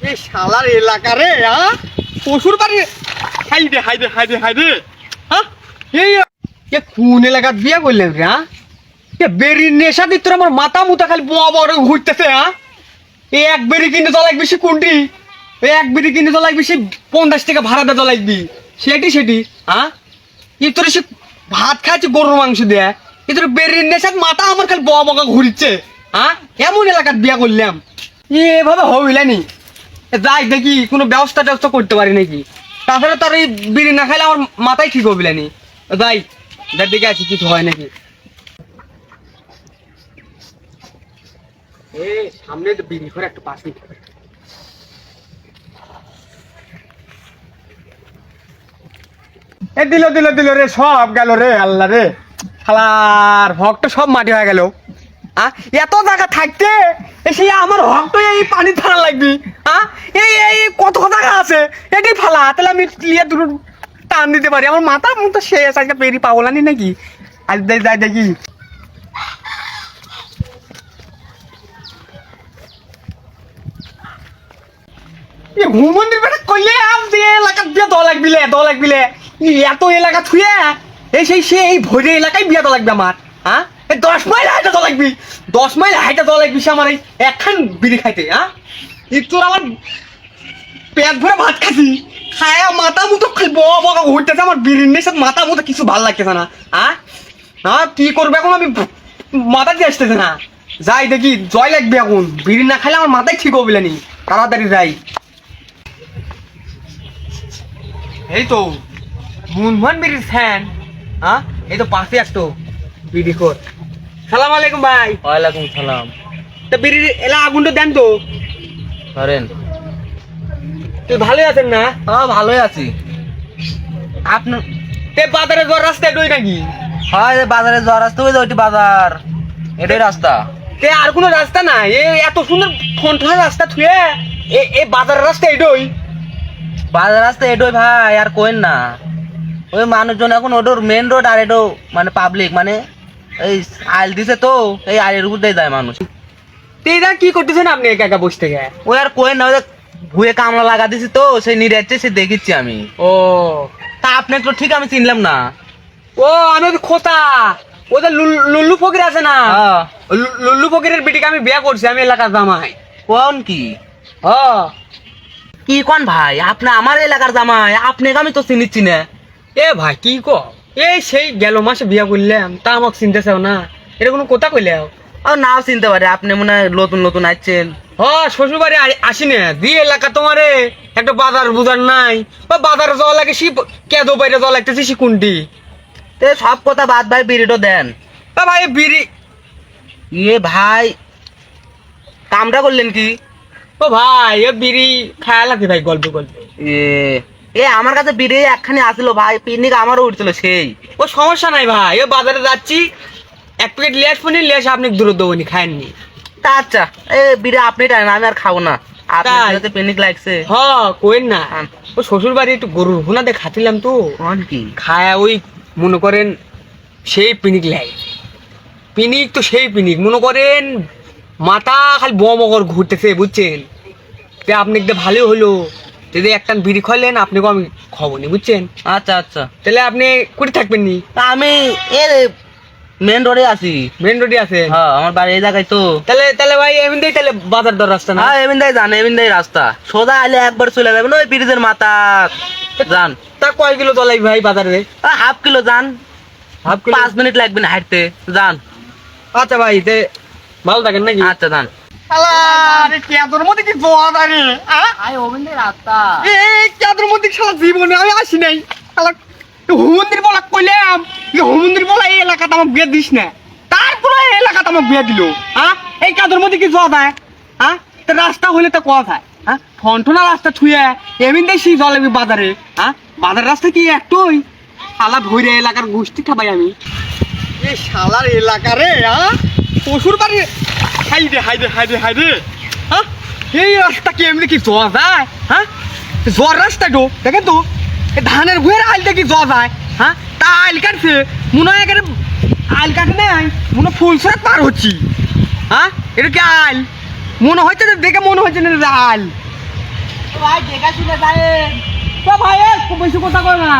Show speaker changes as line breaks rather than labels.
এই শালার এলাকা রে হ্যাঁ পশুর বাড়ি? হাই রে হাই রে হাই রে হাই রে হ্যাঁ এই, এ কোন এলাকার বিয়ে করলেন রে হ্যাঁ এ বেরির নেশা দিত আমার মাথা মুতা খালি বোয়া বড় ঘুরতেছে হ্যাঁ এই এক বেরি কিনে তো লাগবে সে কোনটি এই এক বেরি কিনে তো লাগবে সে পঞ্চাশ টাকা ভাড়া দেওয়া লাগবি সেটি সেটি হ্যাঁ ই তোর সে ভাত খাচ্ছে গরুর মাংস দেয়া। এ তোর বেরির নেশাত মাথা আমার খালি বয়া বকা ঘুরছে হ্যাঁ এমন এলাকার বিয়া করলাম। এভাবে হইলানি। যাই দেখি, কোনো ব্যবস্থা ট্যবস্থা করতে পারি নাকি? তাছাড়া তার এই বিড়ি না খাইলে আমার মাথায় ঠিক হবে নানি যাই দিকে আছি, কিছু হয় নাকি? এ, সামনে তো বিড়ি করে একটু পাশে। এ, দিল দিল দিল রে, সব গেল রে, আল্লাহ রে। শালার ভক্ত সব মাটি হয়ে গেল। এত জায়গা থাকতে এসে আমার হকটা এই পানি ফালা লাগবি, আ? এই এই কত জায়গা আছে? এটাই ফালা, তাহলে আমি লিয়ে দুটো টান দিতে পারি। আমার মাথা মুখ তো শেষ আজকে পেরি পাগলানি নাকি? আজ যাই দেখি। এলাকা লাগবিলে এই সেই এলাকায় বিয়া দল লাগবে আমার হ্যাঁ দশ মাইল হাইটা দল লাগবি। দশ মাইল হাইটা দল লাগবি সে আমার এই একখান বিড়ি খাইতে হ্যাঁ? তোর আমার পেট ভরে ভাত খাসি খায়া মাথা মতো খালি বকা বকা ঘুরতেছে আমার বিড়ির নেশাত, মাথা মতো কিছু ভালো লাগতেছে না হ্যাঁ? কি করবে এখন আমি? মাথা দিয়ে আসতেছে না। যাই দেখি, জয় লাগবে এখন। বিড়ি না খাইলে আমার মাথায় ঠিক হবে নি তাড়াতাড়ি যাই। এই তো, মুনমুন বিড়ির ফ্যান হ্যাঁ? এই তো পাশে একটো বিড়ি কর সালাম আলাইকুম ভাই।
ওয়ালাইকুম সালাম।
তা বিড়ির এলা আগুনটা দেন তো।
ধরেন।
তুই ভালোই আছেন না?
হ্যাঁ ভালোই আছি। আপনার
তে বাজারে যাওয়ার রাস্তায় ডই নাকি?
হয় বাজারে যাওয়ার রাস্তা ওই যে ওইটি বাজার। এটাই রাস্তা।
তে আর কোনো রাস্তা নাই। এ এত সুন্দর ফোনটা রাস্তা থুয়ে এ এ বাজারের রাস্তা এডই।
বাজার রাস্তা এটাই ভাই আর কোয়েন না। ওই মানুষজন এখন ওটার মেন রোড আর এটো মানে পাবলিক মানে এই আইল দিছে তো এই আইলের উপর দিয়ে যায় মানুষ।
তে এটা কি করতেছেন আপনি একা একা বসে থেকে?
ওই আর কোয়েন না ভুয়ে কামলা লাগা দিছি তো সেই নিরাচ্ছে সে দেখিচ্ছি আমি।
ও।
তা আপনি তো ঠিক আমি চিনলাম না।
ও আমি ওই খোতা। ও যে লুল- লুল্লু ফকির আছে না?
হ্যাঁ।
লুল্লু ফকিরের বেটিকে আমি বিয়া করছি আমি এলাকার জামাই।
কোন কি?
ও
কি কোন ভাই? আপনি আমার এলাকার জামাই আপনাকে আমি তো চিনিচ্ছি না।
এ ভাই কি ক? এই সেই গেল মাসে বিয়া করলাম তা আমাকে চিনতে চাও না। এটা কোনো কথা কইলে
আর নাও চিনতে পারে আপনি মনে হয় নতুন নতুন আসছেন
হ শ্বশুর বাড়ি আসি না। দি এলাকা তোমারে একটা বাজার বুজার নাই। বা বাজারে যাওয়া লাগে সি কেদো বাইরে যাওয়া লাগতেছে সি কোনটি?
তে সব কথা বাদ ভাই বিড়িটো দেন।
ভাই বিড়ি।
ইয়ে ভাই কামটা করলেন কি?
ও ভাই এ বিড়ি খায়া লাগে ভাই গল্প গল্প।
এ এ আমার কাছে বিড়ি একখানি আসলো ভাই পিকনিক আমারও উঠছিল সেই।
ও সমস্যা নাই ভাই ও বাজারে যাচ্ছি এক প্লেট লেস ফোনে লেস আপনি দূর দেবনি খায়েননি
তা আচ্ছা এ বিড়ি আপনি টাইম আমি আর খাব না।
তাই?
আপনার পিকনিক লাগছে।
হ কোয়েন না। ও শ্বশুর বাড়ি একটু গরুর তো।
কি?
খায়া ওই মনে করেন সেই পিনিক লাই। পিনিক তো সেই পিনিক মনে করেন মাথা খালি বমগর ঘুরতেছে বুঝছেন? তে আপনি একটু ভালো হলো। যদি একটা বিড়ি খাইলেন আপনাকে আমি খবর নি বুঝছেন?
আচ্ছা আচ্ছা।
তাহলে আপনি করে থাকবেন নি?
আমি এ মেন রোডে আছি।
মেন রোডে আছে
হ্যাঁ আমার বাড়ি এই জায়গায় তো।
তাহলে তাহলে ভাই এমনিতেই তাহলে বাজার দর রাস্তা না?
হ্যাঁ এমনিটাই যান এমনিটাই রাস্তা। সোজা আইলে একবার চলে যাবেন ওই ব্রিজের মাথা। যান
তা কয় কিলো চলাই ভাই বাজারে?
হাফ কিলো যান
হাফ কিলো?
পাঁচ মিনিট লাগবে না হাঁটতে। যান
আচ্ছা ভাই ভালো থাকেন নাকি?
আচ্ছা যান
জীবনে আমি আসি নাই? শালা হুমন্দির বলা কইলাম যে হুমন্দির বলা এই এলাকাতে আমাকে বিয়ে দিস না। তারপরে এই এলাকাতে আমাকে বিয়ে দিল হ্যাঁ এই কেদর মধ্যে কি জোয়া দেয়? হ্যাঁ তো রাস্তা হলে তো কথা হ্যাঁ ফন্টনা রাস্তা থুয়ে এমনি দেশি জলেবি বাজারে হ্যাঁ বাজার রাস্তা কি একটুই? শালা ধরে এলাকার গোষ্ঠী খাবাই আমি। এই শালার এলাকা রে হ্যাঁ পশুর বাড়ি হাই রে হাই রে হাই রে হাই রে হ্যাঁ এই রাস্তা কি এমনি কি যাওয়া যায় হ্যাঁ জ্বর রাস্তা তো দেখেন তো ধানের ভুয়ের আইল দেখি যাওয়া যায় হ্যাঁ তা আইল কাটছে মনে হয় এখানে আইল কাটে নাই মনে ফুল সরাত পার হচ্ছি হ্যাঁ এটা কি আইল মনে হচ্ছে না দেখে মনে হচ্ছে না আইল
ভাই দেখা শুনে যায়
তো ভাই বেশি কথা কয় না